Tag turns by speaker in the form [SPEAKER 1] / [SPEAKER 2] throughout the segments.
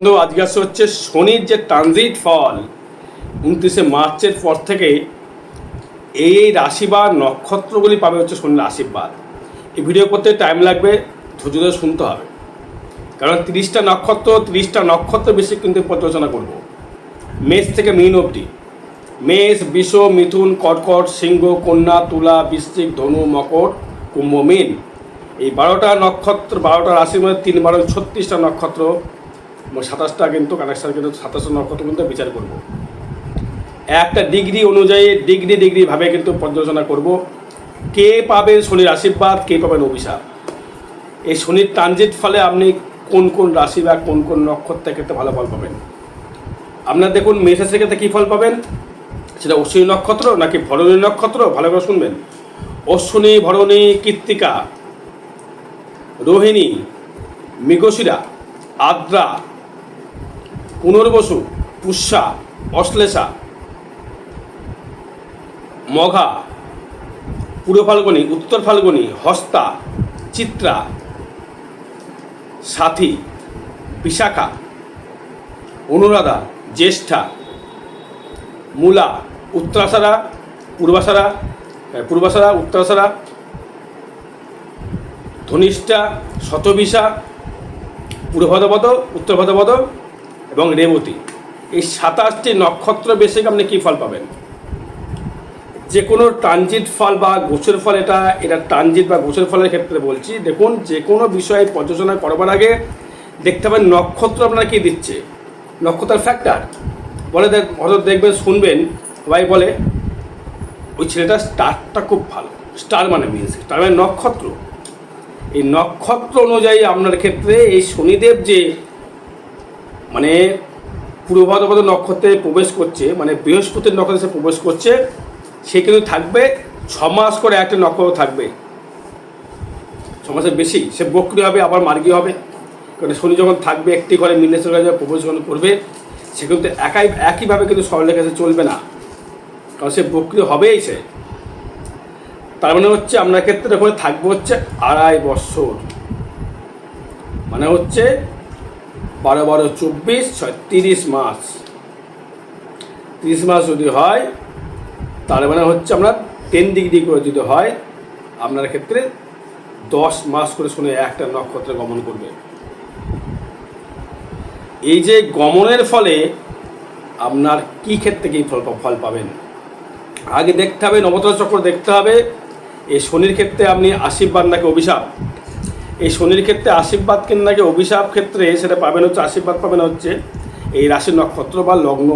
[SPEAKER 1] বন্ধু আজকে আসছে হচ্ছে শনির যে ট্রানজিট ফল উনত্রিশে মার্চের পর থেকে এই রাশি বা নক্ষত্রগুলি পাবে হচ্ছে শনির আশীর্বাদ এই ভিডিও করতে টাইম লাগবে ধৈর্য ধরে শুনতে হবে কারণ তিরিশটা নক্ষত্র তিরিশটা নক্ষত্র বেশি কিন্তু পর্যালোচনা করব মেষ থেকে মিন অবধি মেষ বিষ মিথুন কর্কট সিংহ কন্যা তুলা বৃশ্চিক ধনু মকর কুম্ভ মিন এই বারোটা নক্ষত্র বারোটা রাশির মধ্যে তিন বারো ছত্রিশটা নক্ষত্র সাতাশটা কিন্তু কানেকশান কিন্তু সাতাশটা নক্ষত্র কিন্তু বিচার করব একটা ডিগ্রি অনুযায়ী ডিগ্রি ডিগ্রিভাবে কিন্তু পর্যালোচনা করব কে পাবেন শনির আশীর্বাদ কে পাবেন অভিশাপ এই শনির ট্রানজিট ফলে আপনি কোন কোন রাশি বা কোন কোন নক্ষত্রের ক্ষেত্রে ভালো ফল পাবেন আপনার দেখুন মেষ রাশির ক্ষেত্রে কী ফল পাবেন সেটা অশ্বিনী নক্ষত্র নাকি ভরণী নক্ষত্র ভালো করে শুনবেন অশ্বিনী ভরণী কৃত্তিকা রোহিণী মৃগশিরা আদ্রা পুনর্বসু পুষ্যা অশ্লেষা মঘা পূর্ব ফাল্গুনি উত্তর ফাল্গুনি হস্তা চিত্রা সাথী বিশাখা অনুরাধা জ্যেষ্ঠা মূলা উত্তরাসারা পূর্বাসারা পূর্বাসারা উত্তরাসারা ধনিষ্ঠা শতবিশা পূর্ব ভদ্রপদ উত্তর এবং রেবতী এই সাতাশটি নক্ষত্র বেশি আপনি কী ফল পাবেন যে কোনো ট্রানজিট ফল বা গোছের ফল এটা এটা ট্রানজিট বা গোছের ফলের ক্ষেত্রে বলছি দেখুন যে কোনো বিষয়ে পর্যালোচনা করবার আগে দেখতে পাবেন নক্ষত্র আপনারা কী দিচ্ছে নক্ষত্রের ফ্যাক্টর বলে দেখ হয়তো দেখবেন শুনবেন ভাই বলে ওই ছেলেটার স্টারটা খুব ভালো স্টার মানে মিনস স্টার মানে নক্ষত্র এই নক্ষত্র অনুযায়ী আপনার ক্ষেত্রে এই শনিদেব যে মানে পূর্ব নক্ষত্রে প্রবেশ করছে মানে বৃহস্পতির নক্ষত্রে সে প্রবেশ করছে সে কিন্তু থাকবে ছ মাস করে একটা নক্ষত্র থাকবে ছ মাসের বেশি সে বক্রি হবে আবার মার্গী হবে কারণ শনি যখন থাকবে একটি ঘরে মিলেশ্বর কাছে প্রবেশ যখন করবে সে কিন্তু একাই একইভাবে কিন্তু সরলের কাছে চলবে না কারণ সে বক্রি হবেই সে তার মানে হচ্ছে আপনার ক্ষেত্রে ওখানে থাকবে হচ্ছে আড়াই বৎসর মানে হচ্ছে বারো বারো চব্বিশ ছয় তিরিশ মাস তিরিশ মাস যদি হয় তার মানে হচ্ছে আমরা টেন ডিগ্রি করে যদি হয় আপনার ক্ষেত্রে দশ মাস করে শুনে একটা নক্ষত্র গমন করবে এই যে গমনের ফলে আপনার কী ক্ষেত্রে কী ফল ফল পাবেন আগে দেখতে হবে নবতর চক্র দেখতে হবে এই শনির ক্ষেত্রে আপনি আশীর্বাদ নাকি অভিশাপ এই শনির ক্ষেত্রে আশীর্বাদ নাকি অভিশাপ ক্ষেত্রে সেটা পাবেন হচ্ছে আশীর্বাদ পাবেন হচ্ছে এই রাশি নক্ষত্র বা লগ্ন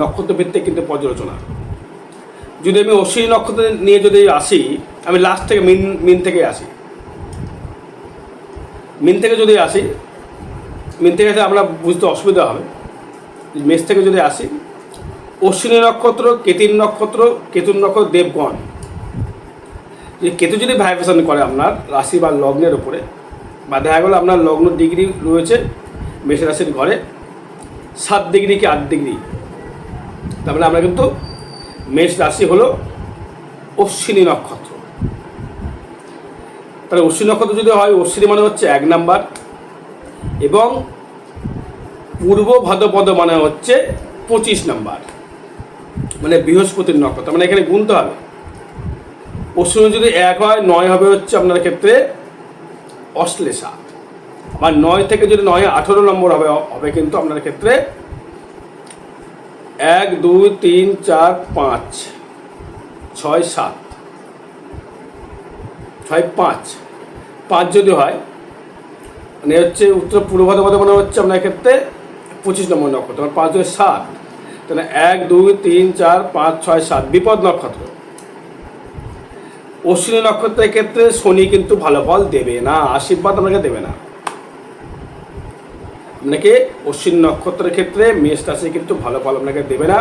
[SPEAKER 1] নক্ষত্র ভিত্তিক কিন্তু পর্যালোচনা যদি আমি অশ্বিনী নক্ষত্র নিয়ে যদি আসি আমি লাস্ট থেকে মিন মিন থেকে আসি মিন থেকে যদি আসি মিন থেকে আসলে আমরা বুঝতে অসুবিধা হবে মেষ থেকে যদি আসি অশ্বিনী নক্ষত্র কেতির নক্ষত্র কেতুর নক্ষত্র দেবগণ যে কেতু যদি ভাইব্রেশন করে আপনার রাশি বা লগ্নের উপরে বা দেখা গেলো আপনার লগ্ন ডিগ্রি রয়েছে মেষ রাশির ঘরে সাত ডিগ্রি কি আট ডিগ্রি তারপরে মানে আমরা কিন্তু মেষ রাশি হলো অশ্বিনী নক্ষত্র তাহলে অশ্বিনী নক্ষত্র যদি হয় অশ্বিনী মানে হচ্ছে এক নাম্বার এবং পূর্ব ভাদ্রপদ মানে হচ্ছে পঁচিশ নাম্বার মানে বৃহস্পতির নক্ষত্র মানে এখানে গুনতে হবে পশ্চিমবঙ্গ যদি এক হয় নয় হবে হচ্ছে আপনার ক্ষেত্রে অশ্লেষা বা নয় থেকে যদি নয় আঠেরো নম্বর হবে হবে কিন্তু আপনার ক্ষেত্রে এক দুই তিন চার পাঁচ ছয় সাত ছয় পাঁচ পাঁচ যদি হয় মানে হচ্ছে উত্তর পূর্ব ভাদ্রপদ মানে হচ্ছে আপনার ক্ষেত্রে পঁচিশ নম্বর নক্ষত্র পাঁচ সাত তাহলে এক দুই তিন চার পাঁচ ছয় সাত বিপদ নক্ষত্র অশ্বিনী নক্ষত্রের ক্ষেত্রে শনি কিন্তু ভালো ফল দেবে না আশীর্বাদ আপনাকে দেবে না আপনাকে মানে অশ্বিনী নক্ষত্রের ক্ষেত্রে মেষ রাশি কিন্তু ভালো ফল আপনাকে দেবে না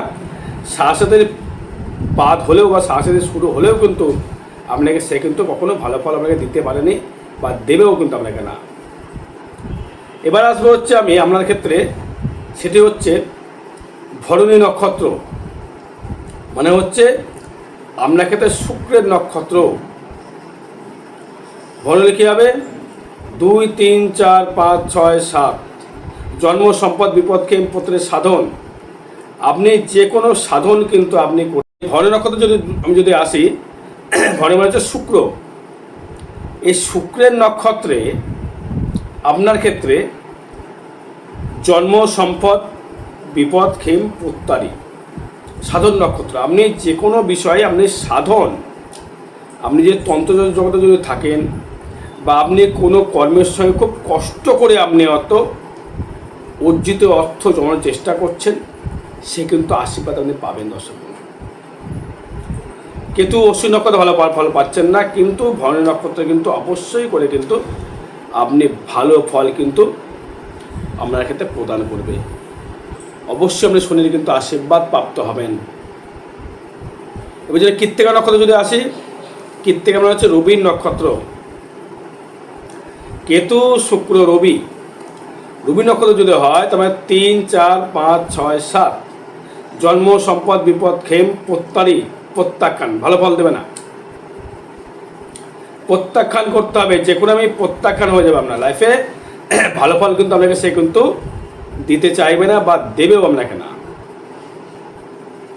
[SPEAKER 1] শাসতের পাত হলেও বা শাসতের শুরু হলেও কিন্তু আপনাকে সে কিন্তু কখনো ভালো ফল আপনাকে দিতে পারেনি বা দেবেও কিন্তু আপনাকে না এবার আসবো হচ্ছে আমি আপনার ক্ষেত্রে সেটি হচ্ছে ভরণী নক্ষত্র মানে হচ্ছে আপনার ক্ষেত্রে শুক্রের নক্ষত্র বললে কী হবে দুই তিন চার পাঁচ ছয় সাত জন্ম সম্পদ বিপদকে পত্রের সাধন আপনি যে কোনো সাধন কিন্তু আপনি ভরণী নক্ষত্র যদি আমি যদি আসি ঘরে মানে হচ্ছে শুক্র এই শুক্রের নক্ষত্রে আপনার ক্ষেত্রে জন্ম সম্পদ বিপদ ক্ষেম প্রত্যারী সাধন নক্ষত্র আপনি যে কোনো বিষয়ে আপনি সাধন আপনি যে তন্ত্র জগতে যদি থাকেন বা আপনি কোনো কর্মের সঙ্গে খুব কষ্ট করে আপনি অত অর্জিত অর্থ জমানোর চেষ্টা করছেন সে কিন্তু আশীর্বাদ আপনি পাবেন দর্শক কিন্তু অশ্বিন নক্ষত্র ভালো ফল পাচ্ছেন না কিন্তু ভরণী নক্ষত্র কিন্তু অবশ্যই করে কিন্তু আপনি ভালো ফল কিন্তু আপনার ক্ষেত্রে প্রদান করবে অবশ্যই আপনি শনির কিন্তু আশীর্বাদ প্রাপ্ত হবেন এবার যদি কৃত্তিকা নক্ষত্র যদি আসি কৃত্তিকা মানে হচ্ছে রবির নক্ষত্র কেতু শুক্র রবি রবি নক্ষত্র যদি হয় মানে তিন চার পাঁচ ছয় সাত জন্ম সম্পদ বিপদ খেম প্রত্যারি প্রত্যাখ্যান ভালো ফল দেবে না প্রত্যাখ্যান করতে হবে যে কোনো আমি প্রত্যাখ্যান হয়ে যাবে আপনার লাইফে ভালো ফল কিন্তু আপনাকে সে কিন্তু দিতে চাইবে না বা দেবেও আপনাকে না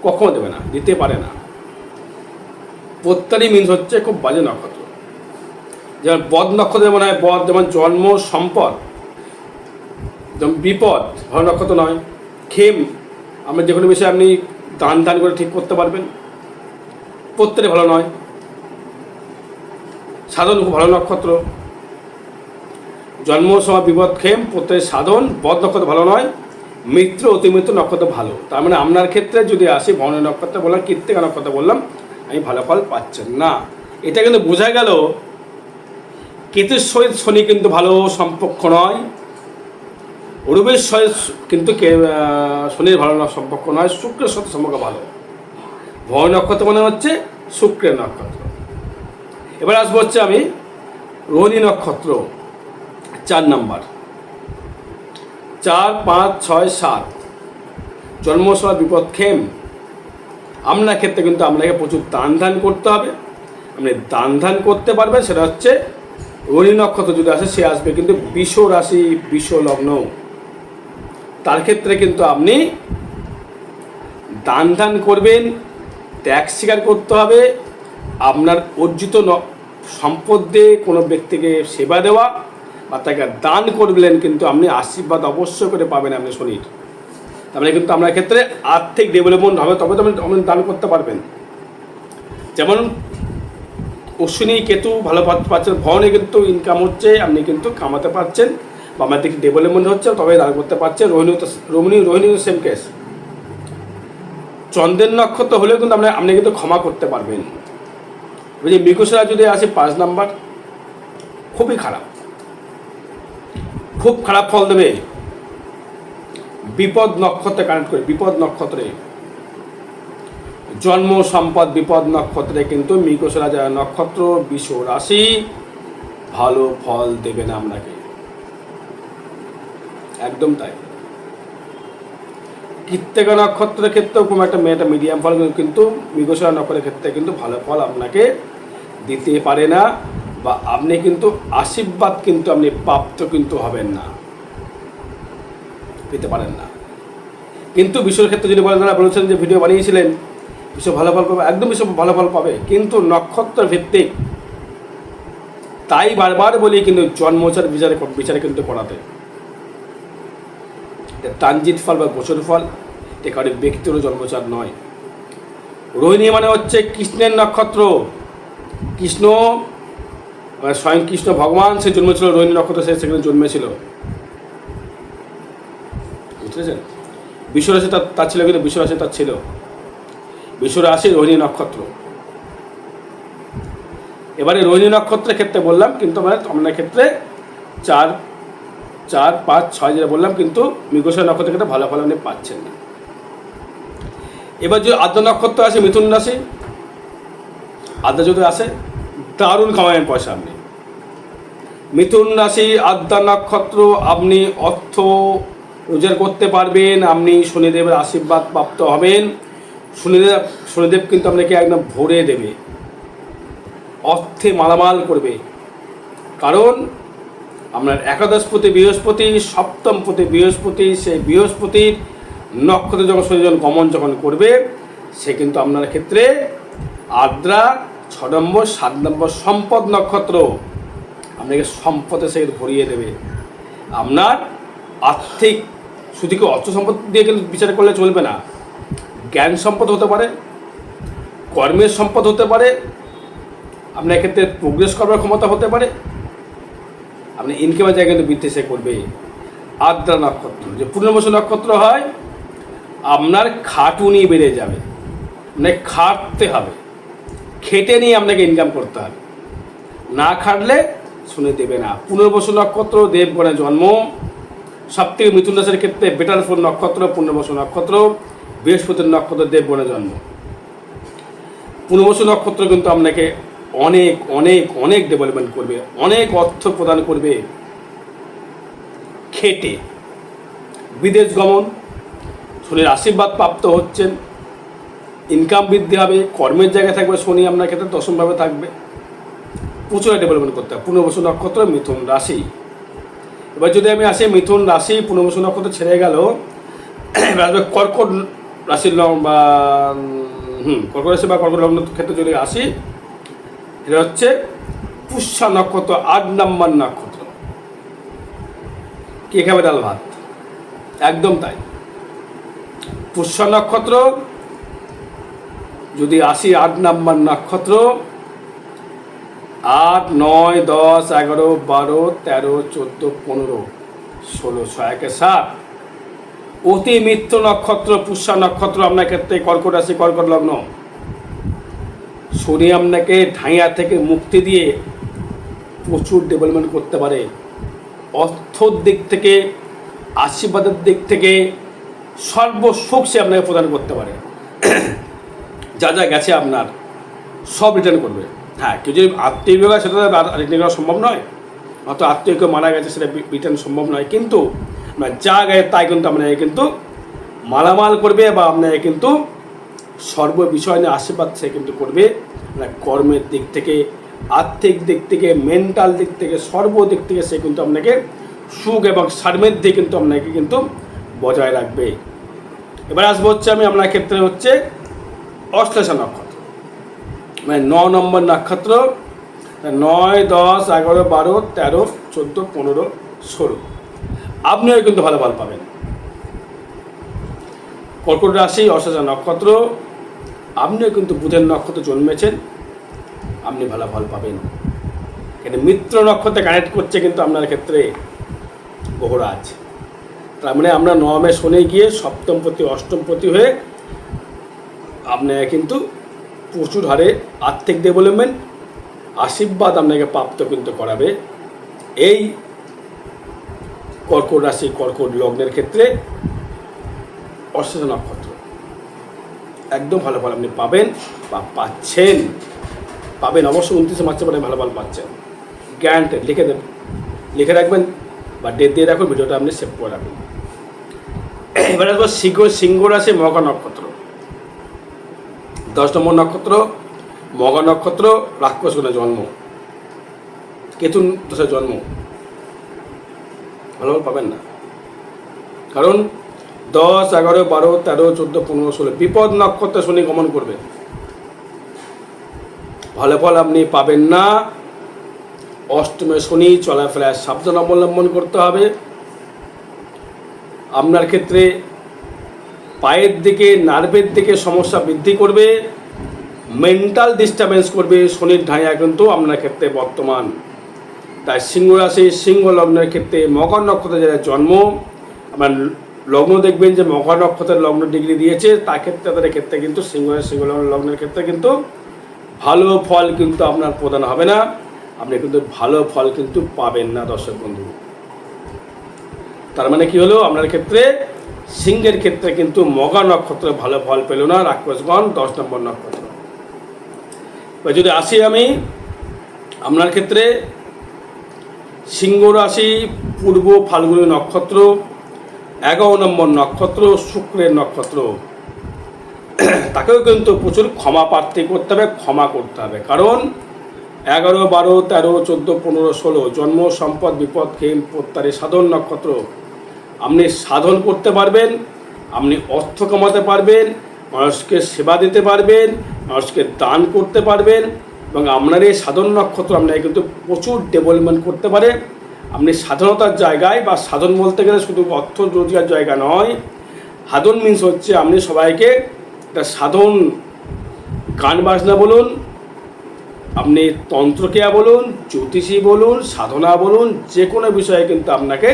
[SPEAKER 1] কখনো দেবে না দিতে পারে না প্রত্যারি মিন্স হচ্ছে খুব বাজে নক্ষত্র যেমন বদ নক্ষত্র মনে হয় বদ যেমন জন্ম সম্পদ যেমন বিপদ ভালো নক্ষত্র নয় খেম আমরা যে কোনো বিষয়ে আপনি দান দান করে ঠিক করতে পারবেন প্রত্যেকে ভালো নয় সাধন ভালো নক্ষত্র জন্ম সময় বিপদক্ষেম প্রত্যেক সাধন বদ নক্ষত্র ভালো নয় মিত্র অতিমিত্র নক্ষত্র ভালো তার মানে আপনার ক্ষেত্রে যদি আসি বর্ণ নক্ষত্র বললাম কীর্তিকা নক্ষত্র বললাম আমি ভালো ফল পাচ্ছেন না এটা কিন্তু বোঝা গেল কেতুর সহিত শনি কিন্তু ভালো সম্পর্ক নয় রবির সহিত কিন্তু শনির ভালো সম্পর্ক নয় শুক্রের সাথে সম্পর্ক ভালো ভয় নক্ষত্র মানে হচ্ছে শুক্রের নক্ষত্র এবার আসবো হচ্ছে আমি রোহিণী নক্ষত্র চার নাম্বার চার পাঁচ ছয় সাত জন্মসভা বিপদ খেম আপনার ক্ষেত্রে কিন্তু আপনাকে প্রচুর দান ধান করতে হবে আপনি দান ধান করতে পারবেন সেটা হচ্ছে রনি নক্ষত্র যদি আসে সে আসবে কিন্তু বিষ রাশি বিষ লগ্ন তার ক্ষেত্রে কিন্তু আপনি দান ধান করবেন ত্যাগ স্বীকার করতে হবে আপনার অর্জিত সম্পদ দিয়ে কোনো ব্যক্তিকে সেবা দেওয়া বা তাকে দান করবেন কিন্তু আপনি আশীর্বাদ অবশ্যই করে পাবেন আপনি শনির তাহলে মানে কিন্তু আপনার ক্ষেত্রে আর্থিক ডেভেলপমেন্ট হবে তবে তো আপনি দান করতে পারবেন যেমন অশ্বিনী কেতু ভালো পাচ্ছেন ভবনে কিন্তু ইনকাম হচ্ছে আপনি কিন্তু কামাতে পারছেন বা আমার দিকে ডেভেলপমেন্ট হচ্ছে তবে দান করতে পারছেন রোহিণী রোহিণী রোহিণী সেম কেস চন্দ্রের নক্ষত্র হলেও কিন্তু আপনি আপনি কিন্তু ক্ষমা করতে পারবেন যে মিকুশরা যদি আসে পাঁচ নাম্বার খুবই খারাপ খুব খারাপ ফল দেবে বিপদ নক্ষত্রে কানেক্ট করে বিপদ নক্ষত্রে জন্ম সম্পদ বিপদ নক্ষত্রে কিন্তু মৃগশরা যা নক্ষত্র বিষ রাশি ভালো ফল দেবে না আপনাকে একদম তাই কৃত্তিকা নক্ষত্রের ক্ষেত্রেও খুব একটা মেয়েটা মিডিয়াম ফল কিন্তু মৃগশরা নক্ষত্রের ক্ষেত্রে কিন্তু ভালো ফল আপনাকে দিতে পারে না বা আপনি কিন্তু আশীর্বাদ কিন্তু আপনি প্রাপ্ত কিন্তু হবেন না পেতে পারেন না কিন্তু বিশ্বের ক্ষেত্রে যদি বলেন তারা বলেছেন যে ভিডিও বানিয়েছিলেন বিশ্ব ভালো ফল পাবে একদম বিশ্ব ভালো ফল পাবে কিন্তু নক্ষত্র ভিত্তিক তাই বারবার বলি কিন্তু জন্মচার বিচারে বিচারে কিন্তু করাতে ট্রানজিট ফল বা গোচর ফল এটা কারোর ব্যক্তির জন্মচার নয় রোহিণী মানে হচ্ছে কৃষ্ণের নক্ষত্র কৃষ্ণ মানে স্বয়ং কৃষ্ণ ভগবান সে জন্মেছিল রোহিণী নক্ষত্র সে সেখানে জন্মেছিল বুঝতেছেন বিশ্বরাশি তার তার ছিল কিন্তু বিশ্বরাশি তার ছিল বিশ্বরাশি রোহিণী নক্ষত্র এবারে রোহিণী নক্ষত্রের ক্ষেত্রে বললাম কিন্তু মানে আমাদের ক্ষেত্রে চার চার পাঁচ ছয় যেটা বললাম কিন্তু মৃগশয় নক্ষত্রের ক্ষেত্রে ভালো ফল আপনি পাচ্ছেন না এবার যদি আদ্য নক্ষত্র আছে মিথুন রাশি আদ্যা যদি আসে দারুণ কামাবেন পয়সা আপনি মিথুন রাশি আদ্যা নক্ষত্র আপনি অর্থ রোজগার করতে পারবেন আপনি শনিদেবের আশীর্বাদ প্রাপ্ত হবেন শনিদেব শনিদেব কিন্তু আপনাকে একদম ভরে দেবে অর্থে মালামাল করবে কারণ আপনার একাদশ প্রতি বৃহস্পতি সপ্তম প্রতি বৃহস্পতি সেই বৃহস্পতির নক্ষত্র যখন শনিজন গমন যখন করবে সে কিন্তু আপনার ক্ষেত্রে আদ্রা ছ নম্বর সাত নম্বর সম্পদ নক্ষত্র আপনাকে সম্পদের সে ভরিয়ে দেবে আপনার আর্থিক শুধুকে অর্থ সম্পদ দিয়ে কিন্তু বিচার করলে চলবে না জ্ঞান সম্পদ হতে পারে কর্মের সম্পদ হতে পারে আপনার ক্ষেত্রে প্রোগ্রেস করবার ক্ষমতা হতে পারে আপনি ইনকামের জায়গায় কিন্তু বৃদ্ধি সে করবে আদ্রা নক্ষত্র যে পূর্ণবশ নক্ষত্র হয় আপনার খাটুনি বেড়ে যাবে মানে খাটতে হবে খেটে নিয়ে আপনাকে ইনকাম করতে হবে না খাটলে শুনে দেবে না পুনর্বসু নক্ষত্র দেবগণের জন্ম সবথেকে মিথুন রাশির ক্ষেত্রে বেটার ফোর নক্ষত্র পুনর্বসু নক্ষত্র বৃহস্পতির নক্ষত্র দেবগণের জন্ম পুনর্বসু নক্ষত্র কিন্তু আপনাকে অনেক অনেক অনেক ডেভেলপমেন্ট করবে অনেক অর্থ প্রদান করবে খেটে বিদেশ গমন শনির আশীর্বাদ প্রাপ্ত হচ্ছেন ইনকাম বৃদ্ধি হবে কর্মের জায়গায় থাকবে শনি আপনার ক্ষেত্রে দশমভাবে থাকবে প্রচুর ডেভেলপমেন্ট করতে হবে পুনর্বসু নক্ষত্র মিথুন রাশি এবার যদি আমি আসি মিথুন রাশি পুনর্বসু নক্ষত্র ছেড়ে গেল এবার আসবে কর্কট রাশির লগ্ন বা হুম কর্কট রাশি বা কর্কট লগ্ন ক্ষেত্রে যদি আসি এটা হচ্ছে পুষ্যা নক্ষত্র আট নম্বর নক্ষত্র কে খাবে ডাল ভাত একদম তাই পুষ্য নক্ষত্র যদি আসি আট নম্বর নক্ষত্র আট নয় দশ এগারো বারো তেরো চোদ্দো পনেরো ষোলো ছয় একে সাত অতি মিত্র নক্ষত্র পুষ্যা নক্ষত্র আপনার ক্ষেত্রে কর্কট আছে কর্কট লগ্ন শনি আপনাকে ঢাইয়া থেকে মুক্তি দিয়ে প্রচুর ডেভেলপমেন্ট করতে পারে অর্থর দিক থেকে আশীর্বাদের দিক থেকে সর্বসুখ সে আপনাকে প্রদান করতে পারে যা যা গেছে আপনার সব রিটার্ন করবে হ্যাঁ কেউ যদি আত্মীয়বিয়োগ সেটা রিটার্ন করা সম্ভব নয় অত আত্মীয় কেউ মারা গেছে সেটা রিটার্ন সম্ভব নয় কিন্তু আমরা যা গায়ে তাই কিন্তু আপনাকে কিন্তু মালামাল করবে বা আপনাকে কিন্তু সর্ব বিষয় নিয়ে আশীর্বাদ সে কিন্তু করবে কর্মের দিক থেকে আর্থিক দিক থেকে মেন্টাল দিক থেকে সর্ব দিক থেকে সে কিন্তু আপনাকে সুখ এবং সার্মেধ্যে কিন্তু আপনাকে কিন্তু বজায় রাখবে এবার আসবো হচ্ছে আমি আপনার ক্ষেত্রে হচ্ছে অশ্লেষণ নক্ষত্র মানে ন নম্বর নক্ষত্র নয় দশ এগারো বারো তেরো চোদ্দো পনেরো ষোলো আপনিও কিন্তু ভালো ফল পাবেন কর্কট রাশি অসাচা নক্ষত্র আপনিও কিন্তু বুধের নক্ষত্র জন্মেছেন আপনি ভালো ফল পাবেন কিন্তু মিত্র নক্ষত্রে কানেক্ট করছে কিন্তু আপনার ক্ষেত্রে গহরাজ তার মানে আমরা নবমে শনি গিয়ে সপ্তমপতি অষ্টমপতি হয়ে আপনি কিন্তু প্রচুর হারে আর্থিক ডেভেলপমেন্ট আশীর্বাদ আপনাকে প্রাপ্ত কিন্তু করাবে এই কর্কট রাশি কর্কট লগ্নের ক্ষেত্রে অশ্বেষ নক্ষত্র একদম ভালো ফল আপনি পাবেন বা পাচ্ছেন পাবেন অবশ্যই উনত্রিশে মার্চে পরে ভালো ফল পাচ্ছেন গ্যারান্টেড লিখে দেবেন লিখে রাখবেন বা ডেট দিয়ে রাখুন ভিডিওটা আপনি সেভ করে রাখবেন এবার আসবো সিংহ সিংহ রাশি মকা নক্ষত্র দশ নম্বর নক্ষত্র মগা নক্ষত্র রাক্ষসগুণে জন্ম কেতুন দশে জন্ম ভালো পাবেন না কারণ দশ এগারো বারো তেরো চোদ্দো পনেরো ষোলো বিপদ নক্ষত্র শনি গমন করবে ভালো ফল আপনি পাবেন না অষ্টমে শনি চলাফেরায় সাবধান অবলম্বন করতে হবে আপনার ক্ষেত্রে পায়ের দিকে নার্ভের দিকে সমস্যা বৃদ্ধি করবে মেন্টাল ডিস্টারবেন্স করবে শনির ঢাঁয়া কিন্তু আপনার ক্ষেত্রে বর্তমান তাই সিংহ রাশি সিংহ লগ্নের ক্ষেত্রে মকর নক্ষত্রের যারা জন্ম আপনার লগ্ন দেখবেন যে মকর নক্ষত্রের লগ্ন ডিগ্রি দিয়েছে তার ক্ষেত্রে তাদের ক্ষেত্রে কিন্তু সিংহ সিংহ লগ্নের ক্ষেত্রে কিন্তু ভালো ফল কিন্তু আপনার প্রদান হবে না আপনি কিন্তু ভালো ফল কিন্তু পাবেন না দর্শক বন্ধু তার মানে কি হলো আপনার ক্ষেত্রে সিংহের ক্ষেত্রে কিন্তু মগা নক্ষত্র ভালো ফল পেল না রাক্ষসগণ দশ নম্বর নক্ষত্র এবার যদি আসি আমি আপনার ক্ষেত্রে সিংহ রাশি পূর্ব ফাল্গুনী নক্ষত্র এগারো নম্বর নক্ষত্র শুক্রের নক্ষত্র তাকেও কিন্তু প্রচুর ক্ষমা প্রার্থী করতে হবে ক্ষমা করতে হবে কারণ এগারো বারো তেরো চোদ্দো পনেরো ষোলো জন্ম সম্পদ বিপদ খেম প্রত্যারে সাধন নক্ষত্র আপনি সাধন করতে পারবেন আপনি অর্থ কমাতে পারবেন মানুষকে সেবা দিতে পারবেন মানুষকে দান করতে পারবেন এবং আপনার এই সাধন নক্ষত্র আপনাকে কিন্তু প্রচুর ডেভেলপমেন্ট করতে পারে আপনি সাধনতার জায়গায় বা সাধন বলতে গেলে শুধু অর্থ রোজগার জায়গা নয় সাধন মিন্স হচ্ছে আপনি সবাইকে একটা সাধন গান বাজনা বলুন আপনি তন্ত্রক্রিয়া বলুন জ্যোতিষী বলুন সাধনা বলুন যে কোনো বিষয়ে কিন্তু আপনাকে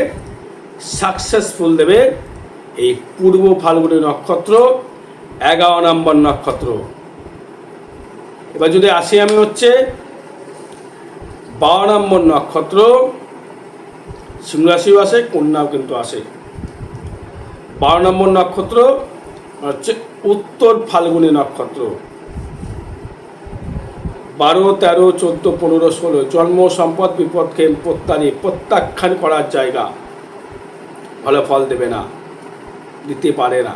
[SPEAKER 1] সাকসেসফুল দেবে এই পূর্ব ফাল্গুনী নক্ষত্র এগারো নম্বর নক্ষত্র এবার যদি আসি আমি হচ্ছে বারো নম্বর নক্ষত্র সিংহরাশিও আসে কন্যাও কিন্তু আসে বারো নম্বর নক্ষত্র হচ্ছে উত্তর ফাল্গুনী নক্ষত্র বারো তেরো চোদ্দো পনেরো ষোলো জন্ম সম্পদ বিপদকে প্রত্যানি প্রত্যাখ্যান করার জায়গা ভালো ফল দেবে না দিতে পারে না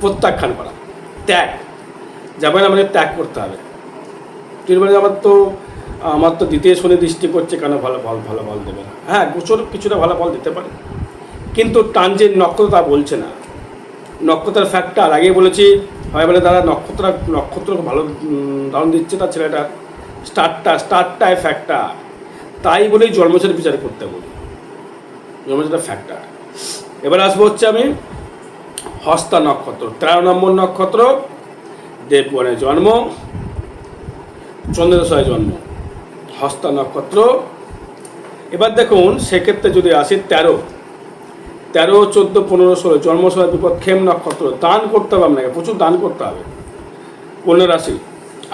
[SPEAKER 1] প্রত্যাখ্যান করা ত্যাগ যাবে না মানে ত্যাগ করতে হবে তিরুমানে আমার তো আমার তো দ্বিতীয় শনি দৃষ্টি করছে কেন ভালো ফল ভালো ফল দেবে না হ্যাঁ গোচর কিছুটা ভালো ফল দিতে পারে কিন্তু ট্রানজিট নক্ষত্র তা বলছে না নক্ষত্রের ফ্যাক্টর আগে বলেছি হয় বলে তারা নক্ষত্র নক্ষত্র ভালো দারুণ দিচ্ছে তার ছেলেটা স্টারটা স্টারটায় ফ্যাক্টর তাই বলেই জন্মচার বিচার করতে বলি যেটা ফ্যাক্টর এবার আসবো হচ্ছে আমি হস্তা নক্ষত্র তেরো নম্বর নক্ষত্র দেবগণের জন্ম চন্দ্রদশায় জন্ম হস্তা নক্ষত্র এবার দেখুন সেক্ষেত্রে যদি আসি তেরো তেরো চোদ্দ পনেরো ষোলো জন্মশোলার বিপদ খেম নক্ষত্র দান করতে হবে আপনাকে প্রচুর দান করতে হবে কন্যা রাশি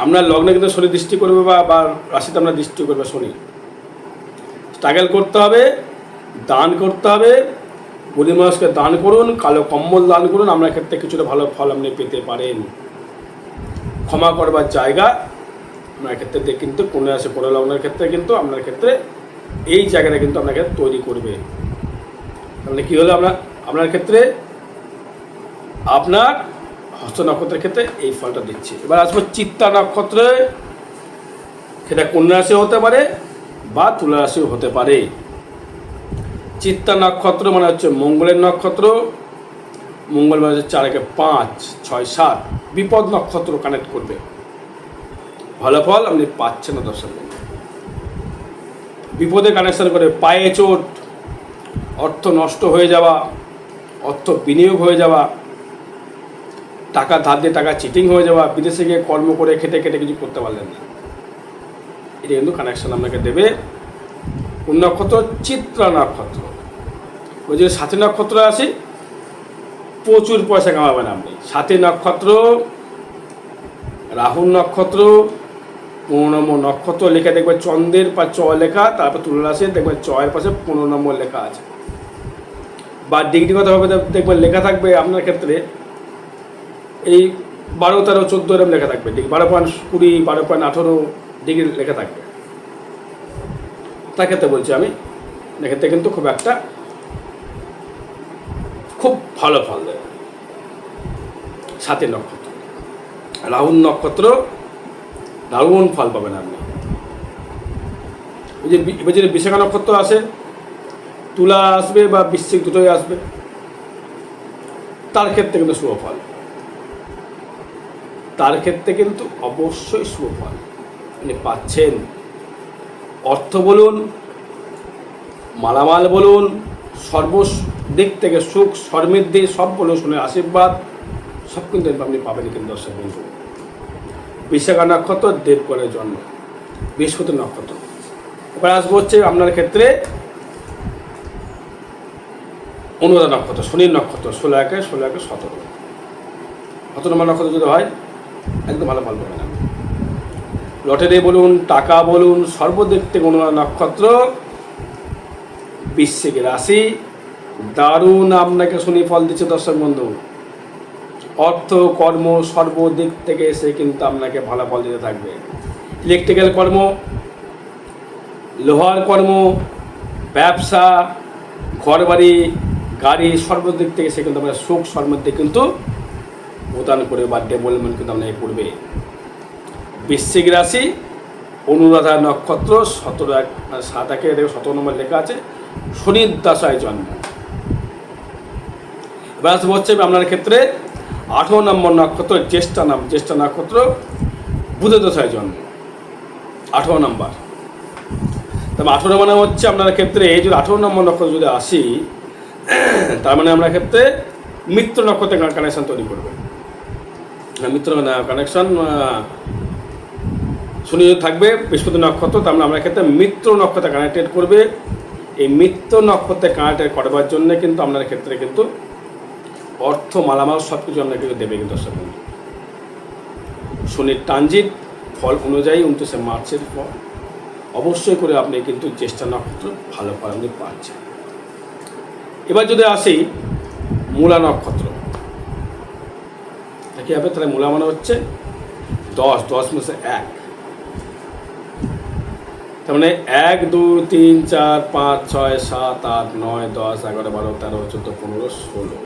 [SPEAKER 1] আপনার লগ্নে কিন্তু শনি দৃষ্টি করবে বা বা রাশিতে আপনার দৃষ্টি করবে শনি স্ট্রাগল করতে হবে দান করতে হবে গরিব মানুষকে দান করুন কালো কম্বল দান করুন আপনার ক্ষেত্রে কিছুটা ভালো ফল আপনি পেতে পারেন ক্ষমা করবার জায়গা আপনার ক্ষেত্রে কিন্তু কোনো আসে পড়ে লগ্নের ক্ষেত্রে কিন্তু আপনার ক্ষেত্রে এই জায়গাটা কিন্তু আপনাকে তৈরি করবে তাহলে কী হলো আপনার আপনার ক্ষেত্রে আপনার হস্ত নক্ষত্রের ক্ষেত্রে এই ফলটা দিচ্ছে এবার আসবো চিত্তা নক্ষত্রে সেটা কন্যা রাশিও হতে পারে বা তুলা রাশিও হতে পারে চিত্তা নক্ষত্র মানে হচ্ছে মঙ্গলের নক্ষত্র মঙ্গল মানে হচ্ছে চারকে পাঁচ ছয় সাত বিপদ নক্ষত্র কানেক্ট করবে ভালো ফল আপনি পাচ্ছেন না দর্শন বিপদে কানেকশন করে পায়ে চোট অর্থ নষ্ট হয়ে যাওয়া অর্থ বিনিয়োগ হয়ে যাওয়া টাকা ধার দিয়ে টাকা চিটিং হয়ে যাওয়া বিদেশে গিয়ে কর্ম করে খেটে খেটে কিছু করতে পারলেন না এটা কিন্তু কানেকশন আপনাকে দেবে নক্ষত্র চিত্রা নক্ষত্র ওই যে সাথী নক্ষত্র আছে প্রচুর পয়সা কামাবেন আপনি সাথী নক্ষত্র রাহুল নক্ষত্র পনেরো নম্বর নক্ষত্র লেখা দেখবেন চন্দ্রের পা চ লেখা তারপর তুলনা আছে দেখবেন চয়ের পাশে পনেরো নম্বর লেখা আছে বা ডিগ্রি কথা হবে দেখবেন লেখা থাকবে আপনার ক্ষেত্রে এই বারো তেরো চোদ্দো এরকম লেখা থাকবে বারো পয়েন্ট কুড়ি বারো পয়েন্ট আঠেরো ডিগ্রি লেখা থাকবে তার ক্ষেত্রে বলছি আমি এক্ষেত্রে কিন্তু খুব একটা খুব ভালো ফল দেয় সাথে নক্ষত্র রাহুল নক্ষত্র দারুণ ফল পাবেন আপনি ওই যে এবার যে বিশাখা নক্ষত্র আসে তুলা আসবে বা বিশ্বিক দুটোই আসবে তার ক্ষেত্রে কিন্তু শুভ ফল তার ক্ষেত্রে কিন্তু অবশ্যই শুভ ফল আপনি পাচ্ছেন অর্থ বলুন মালামাল বলুন সর্বস্ব দিক থেকে সুখ সমৃদ্ধি সবগুলো শুনে আশীর্বাদ সব কিন্তু আপনি পাবেন কিন্তু দর্শক বন্ধু বিশাখা নক্ষত্র দেবগণের জন্ম বৃহস্পতি নক্ষত্র এবার আসবো হচ্ছে আপনার ক্ষেত্রে অনুরাধা নক্ষত্র শনির নক্ষত্র ষোলো একে ষোলো একে সতেরো সতেরো নম্বর নক্ষত্র যদি হয় একদম ভালো ফল পাবেন লটারি বলুন টাকা বলুন সর্বদিক থেকে অনুরাধা নক্ষত্র বিশ্বিক রাশি দারুণ আপনাকে শুনি ফল দিচ্ছে দর্শক বন্ধু অর্থ কর্ম সর্বদিক থেকে সে কিন্তু আপনাকে ভালো ফল দিতে থাকবে ইলেকট্রিক্যাল কর্ম লোহার কর্ম ব্যবসা ঘরবাড়ি গাড়ি সর্বদিক থেকে সে কিন্তু আপনার সুখ সর্বদিকে কিন্তু প্রদান করে বা ডেভেলপমেন্ট কিন্তু আপনাকে করবে বৃশ্চিক রাশি অনুরাধা নক্ষত্র সতেরো সাত একে সতেরো নম্বর লেখা আছে শনির দশায় জন্ম ব্যাস হচ্ছে আপনার ক্ষেত্রে আঠেরো নম্বর নক্ষত্র জ্যেষ্ঠা নাম জ্যেষ্ঠা নক্ষত্র বুধে দশায় জন্ম আঠেরো নম্বর তার আঠেরো মানে হচ্ছে আপনার ক্ষেত্রে যদি আঠেরো নম্বর নক্ষত্র যদি আসি তার মানে আপনার ক্ষেত্রে মিত্র নক্ষত্রে কানেকশান তৈরি করবে হ্যাঁ, মিত্র কানেকশান শুনে যদি থাকবে বৃহস্পতি নক্ষত্র তার মানে আপনার ক্ষেত্রে মিত্র নক্ষত্রে কানেক্টেড করবে এই মিত্র নক্ষত্রে কানেক্টেড করবার জন্য কিন্তু আপনার ক্ষেত্রে কিন্তু অর্থ মালামাল সব কিছু আপনাকে কিন্তু দেবে কিন্তু দর্শক বন্ধু শনির ট্রানজিট ফল অনুযায়ী উনত্রিশে মার্চের পর অবশ্যই করে আপনি কিন্তু চেষ্টা নক্ষত্র ভালো ফল আপনি পাচ্ছেন এবার যদি আসি মূলা নক্ষত্র কি হবে তাহলে মূলা মানে হচ্ছে দশ দশ মাসে এক তার মানে এক দুই তিন চার পাঁচ ছয় সাত আট নয় দশ এগারো বারো তেরো চোদ্দো পনেরো ষোলো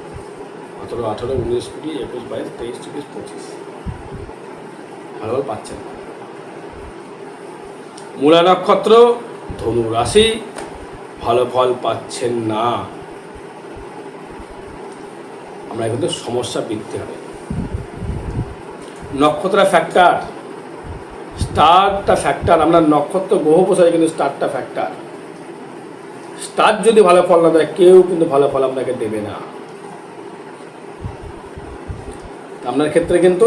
[SPEAKER 1] সতেরো আঠেরো উনিশ কুড়ি একুশ বাইশ তেইশ চব্বিশ পঁচিশ ভালো পাচ্ছেন মূলা নক্ষত্র ধনু রাশি ভালো ফল পাচ্ছেন না আমরা কিন্তু সমস্যা বৃদ্ধি হবে নক্ষত্র ফ্যাক্টর স্টারটা ফ্যাক্টর আমরা নক্ষত্র গ্রহ বসাই কিন্তু স্টারটা ফ্যাক্টর স্টার যদি ভালো ফল না দেয় কেউ কিন্তু ভালো ফল আপনাকে দেবে না আপনার ক্ষেত্রে কিন্তু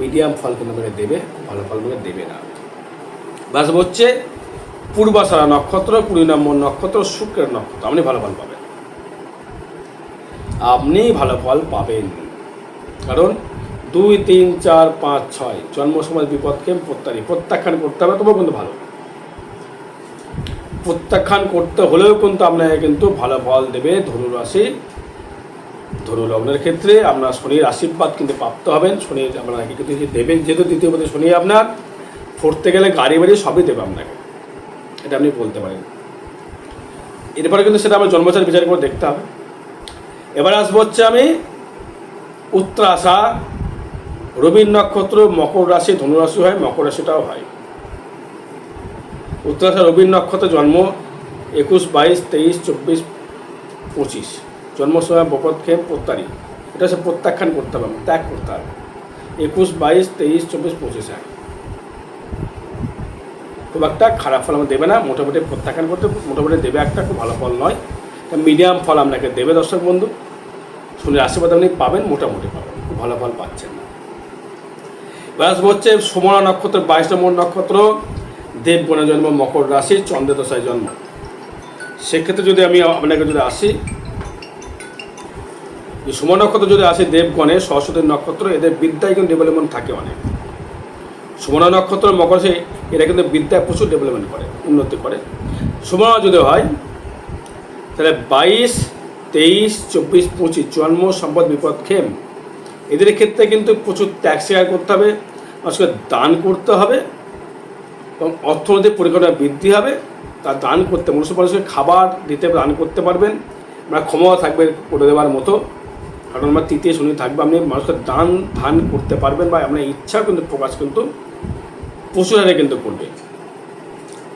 [SPEAKER 1] মিডিয়াম ফল কিন্তু আপনাকে দেবে ভালো ফল আপনাকে দেবে না বাস হচ্ছে পূর্বাশারা নক্ষত্র কুড়ি নম্বর নক্ষত্র শুক্রের নক্ষত্র আপনি ভালো ফল পাবেন আপনি ভালো ফল পাবেন কারণ দুই তিন চার পাঁচ ছয় জন্ম সমাজ বিপদকে প্রত্যাখ্যান প্রত্যাখ্যান করতে হবে তবুও কিন্তু ভালো প্রত্যাখ্যান করতে হলেও কিন্তু আপনাকে কিন্তু ভালো ফল দেবে ধনুরাশি ধনু লগ্নের ক্ষেত্রে আপনার শনির আশীর্বাদ কিন্তু প্রাপ্ত হবেন শনির আপনার কিন্তু দেবেন যেহেতু দ্বিতীয় পথে শনি আপনার ফোরতে গেলে গাড়ি বাড়ি সবই দেবে আপনাকে এটা আপনি বলতে পারেন এরপরে কিন্তু সেটা আমার জন্মচার বিচার করে দেখতে হবে এবার আসবো হচ্ছে আমি উত্তরাশা রবীন্দ্র নক্ষত্র মকর রাশি ধনুরাশি হয় মকর রাশিটাও হয় উত্তরাশা রবীন্দ্র নক্ষত্র জন্ম একুশ বাইশ তেইশ চব্বিশ পঁচিশ জন্মসময় বকতকে প্রত্যারি এটা সে প্রত্যাখ্যান করতে হবে মানে ত্যাগ করতে হবে একুশ বাইশ তেইশ চব্বিশ পঁচিশ পঁচিশে খুব একটা খারাপ ফল আমার দেবে না মোটামুটি প্রত্যাখ্যান করতে মোটামুটি দেবে একটা খুব ভালো ফল নয় মিডিয়াম ফল আপনাকে দেবে দর্শক বন্ধু শুনে আশীর্বাদ আপনি পাবেন মোটামুটি পাবেন খুব ভালো ফল পাচ্ছেন না বলছে আসবো হচ্ছে সুমনা নক্ষত্র বাইশ নম্বর নক্ষত্র দেবগণে জন্ম মকর রাশি চন্দ্রদশায় জন্ম সেক্ষেত্রে যদি আমি আপনাকে যদি আসি যে সুম নক্ষত্র যদি আসে দেবগণে সরস্বতীর নক্ষত্র এদের বিদ্যায় কিন্তু ডেভেলপমেন্ট থাকে অনেক সুমনা নক্ষত্র মকরসে এরা কিন্তু বিদ্যায় প্রচুর ডেভেলপমেন্ট করে উন্নতি করে সুমন যদি হয় তাহলে বাইশ তেইশ চব্বিশ পঁচিশ জন্ম সম্পদ বিপদ ক্ষেম এদের ক্ষেত্রে কিন্তু প্রচুর ট্যাক্স শেয়ার করতে হবে মানুষকে দান করতে হবে এবং অর্থনৈতিক পরিকল্পনা বৃদ্ধি হবে তা দান করতে মানুষ মানুষকে খাবার দিতে দান করতে পারবেন আমরা ক্ষমতা থাকবে করে দেওয়ার মতো কারণ নম্বর তৃতীয় শনি থাকবে আপনি মানুষকে দান ধান করতে পারবেন বা আপনার ইচ্ছা কিন্তু প্রকাশ কিন্তু প্রচুর হারে কিন্তু করবে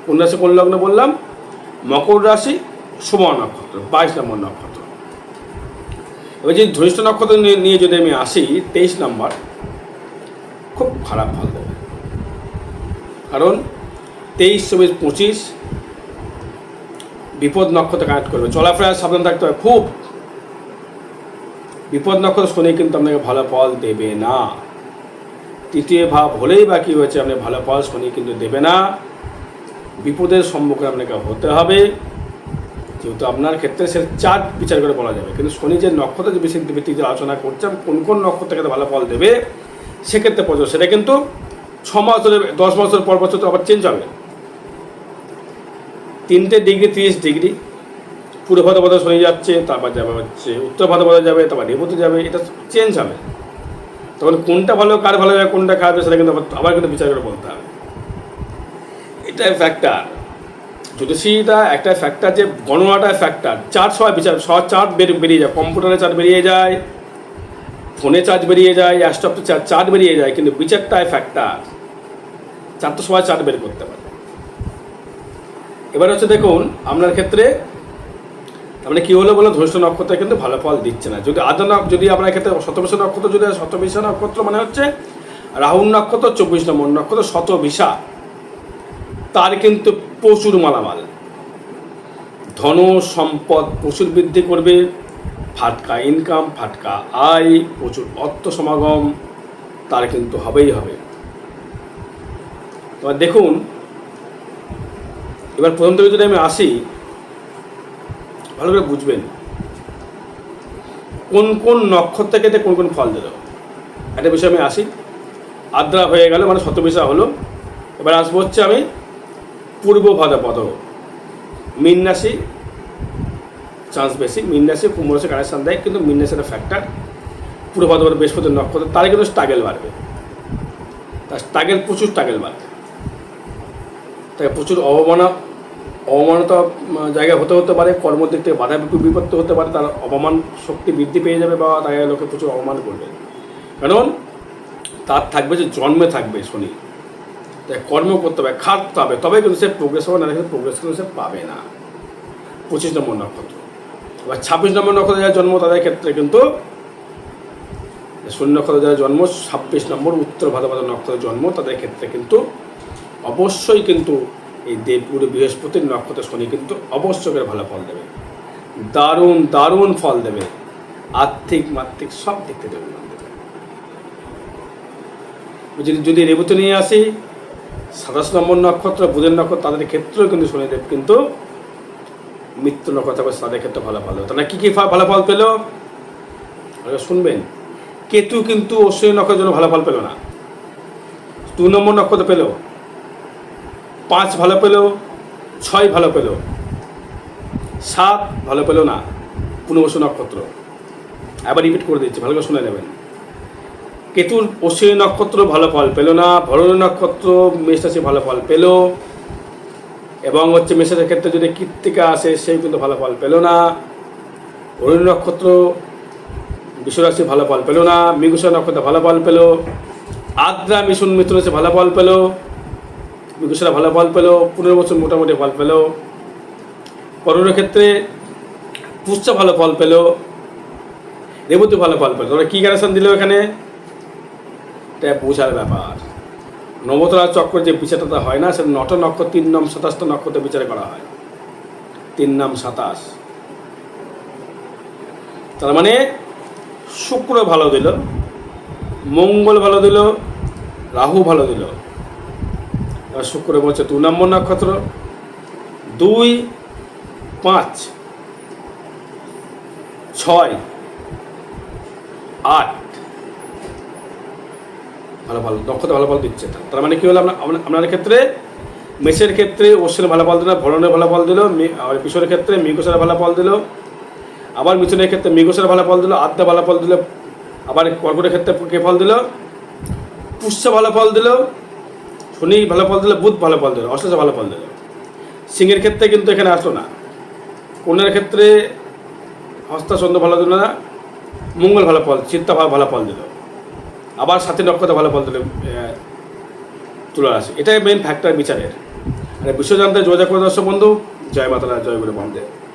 [SPEAKER 1] কোন রাশি কোন লগ্ন বললাম মকর রাশি শুভ নক্ষত্র বাইশ নম্বর নক্ষত্র এবার যদি ধনিষ্ঠ নক্ষত্র নিয়ে যদি আমি আসি তেইশ নম্বর খুব খারাপ ফল দেবে কারণ তেইশ চব্বিশ পঁচিশ বিপদ নক্ষত্র কানেক্ট করবে চলাফেরা সাবধান থাকতে হবে খুব বিপদ নক্ষত্র শনি কিন্তু আপনাকে ভালো ফল দেবে না তৃতীয় ভাব হলেই বাকি হয়েছে আপনি ভালো ফল শনি কিন্তু দেবে না বিপদের সম্মুখীন আপনাকে হতে হবে যেহেতু আপনার ক্ষেত্রে সে চার বিচার করে বলা যাবে কিন্তু শনি যে নক্ষত্র বেশি ভিত্তিক যে আলোচনা করছে কোন কোন নক্ষত্রকে ভালো ফল দেবে সেক্ষেত্রে পর্যন্ত সেটা কিন্তু ছ মাস ধরে দশ বছর পর বছর তো আবার চেঞ্জ হবে তিনটে ডিগ্রি তিরিশ ডিগ্রি পূর্ব ভাদ্রপদা শুনে যাচ্ছে তারপর যাবে হচ্ছে উত্তর ভাদ্রপদা যাবে তারপর রেবতী যাবে এটা চেঞ্জ হবে তখন কোনটা ভালো কার ভালো যাবে কোনটা খারাপ সেটা কিন্তু আবার কিন্তু বিচার করে বলতে হবে এটা ফ্যাক্টর জ্যোতিষীটা একটা ফ্যাক্টর যে গণনাটা ফ্যাক্টর চার্জ সবাই বিচার সব চার্ট বেরিয়ে যায় কম্পিউটারে চার্ট বেরিয়ে যায় ফোনে চার্জ বেরিয়ে যায় অ্যাস্টপ চার্জ চার্ট বেরিয়ে যায় কিন্তু বিচারটায় ফ্যাক্টর তো সবাই চার্ট বের করতে পারে এবার হচ্ছে দেখুন আপনার ক্ষেত্রে মানে কী হলো বলে ধনিষ্ঠ নক্ষত্র কিন্তু ভালো ফল দিচ্ছে না যদি আদ যদি আপনার এক্ষেত্রে শতবিশা নক্ষত্র যদি শতবিশা নক্ষত্র মানে হচ্ছে রাহুল নক্ষত্র চব্বিশ নম্বর নক্ষত্র শত ভিসা তার কিন্তু প্রচুর মালামাল ধন সম্পদ প্রচুর বৃদ্ধি করবে ফাটকা ইনকাম ফাটকা আয় প্রচুর অর্থ সমাগম তার কিন্তু হবেই হবে এবার দেখুন এবার প্রথম থেকে যদি আমি আসি ভালো করে বুঝবেন কোন কোন নক্ষত্র থেকে কোন কোন ফল দিল একটা বিষয় আমি আসি আদ্রা হয়ে গেল মানে শতবিশা হলো এবার আসবো হচ্ছে আমি পূর্ব ভাদাপদ মিন রাশি চান্স বেশি মিন রাশি কুম্ভ রাশি কানেকশান দেয় কিন্তু মিন রাশি একটা ফ্যাক্টর পূর্ব ভাদাপদ বৃহস্পতি নক্ষত্র তারে কিন্তু স্ট্রাগেল বাড়বে তার স্ট্রাগেল প্রচুর স্ট্রাগেল বাড়বে তাই প্রচুর অবমানা অবমানতা জায়গা হতে হতে পারে কর্মর দিক থেকে বাধা একটু বিপত্ত হতে পারে তার অপমান শক্তি বৃদ্ধি পেয়ে যাবে বা তাকে লোকে প্রচুর অপমান করবে কারণ তার থাকবে যে জন্মে থাকবে শনি তাই কর্ম করতে হবে খাটতে হবে তবে কিন্তু সে প্রোগ্রেস হবে না প্রোগ্রেস কিন্তু সে পাবে না পঁচিশ নম্বর নক্ষত্র এবার ছাব্বিশ নম্বর নক্ষত্র যারা জন্ম তাদের ক্ষেত্রে কিন্তু শূন্য নক্ষত্র যারা জন্ম ছাব্বিশ নম্বর উত্তর ভাদ্রপদ নক্ষত্রের জন্ম তাদের ক্ষেত্রে কিন্তু অবশ্যই কিন্তু এই দেবগুরু বৃহস্পতির নক্ষত্র শনি কিন্তু অবশ্যই ভালো ফল দেবে দারুণ দারুণ ফল দেবে আর্থিক মাত্রিক সব দিক থেকে দেবে যদি রেবুতে নিয়ে আসি সাতাশ নম্বর নক্ষত্র বুধের নক্ষত্র তাদের ক্ষেত্রেও কিন্তু শনিদেব কিন্তু মৃত্যু নক্ষত্র তাদের ক্ষেত্রে ভালো ফল দেবে তারা কী কী ভালো ফল পেল শুনবেন কেতু কিন্তু অশ্বিনী নক্ষত্রের জন্য ভালো ফল পেল না দু নম্বর নক্ষত্র পেলো পাঁচ ভালো পেল ছয় ভালো পেল সাত ভালো পেল না পুনর্বসু নক্ষত্র আবার রিপিট করে দিচ্ছি ভালো করে শুনে নেবেন কেতুর অশ্বিনী নক্ষত্র ভালো ফল পেল না ভরণী নক্ষত্র মেষরাশি ভালো ফল পেল এবং হচ্ছে মেষরাশির ক্ষেত্রে যদি কৃত্তিকা আসে সেও কিন্তু ভালো ফল পেল না হরিণ নক্ষত্র বিশ্বরাশি ভালো ফল পেল না মৃগুষা নক্ষত্র ভালো ফল পেল আদ্রা মিশুন মিত্র ভালো ফল পেল দুশোরা ভালো ফল পেলো পনেরো বছর মোটামুটি ফল পেলো করোনার ক্ষেত্রে পুষ্টা ভালো ফল পেলো রেবতী ভালো ফল পেলো তোমরা কী গ্যারেশন দিল এখানে এটা বোঝার ব্যাপার নবতলা চক্র যে বিচারটা হয় না সেটা নট নক্ষত্র তিন নাম সাতাশটা নক্ষত্র বিচার করা হয় তিন নাম সাতাশ তার মানে শুক্র ভালো দিল মঙ্গল ভালো দিল রাহু ভালো দিল শুক্র হচ্ছে দু নম্বর নক্ষত্র দুই পাঁচ ছয় আট ভালো ভালো নক্ষত্র ভালো ফল দিচ্ছে তার মানে কী হলো আপনার ক্ষেত্রে মেষের ক্ষেত্রে ওষুধের ভালো ফল দিল ভরণের ভালো ফল দিল আর ক্ষেত্রে মৃগসের ভালো ফল দিল আবার মিছনের ক্ষেত্রে মৃগসের ভালো ফল দিল আদ্যা ভালো ফল দিল আবার কর্কটের ক্ষেত্রে কে ফল দিল পুষ্য ভালো ফল দিল শনি ভালো ফল দিলে বুধ ভালো ফল দেবে অশ্লেষ ভালো ফল দেবে সিংহের ক্ষেত্রে কিন্তু এখানে আসলো না কন্যার ক্ষেত্রে হস্তা চন্দ্র ভালো দিল না মঙ্গল ভালো ফল চিন্তা ভালো ভালো ফল দিল আবার সাথে নক্ষত্র ভালো ফল দিল তুলে আসে এটাই মেন ফ্যাক্টর বিচারের আর বিশ্বজানতে যোগাযোগ করে দর্শক বন্ধু জয় মাতারা জয় গুরু মহাদেব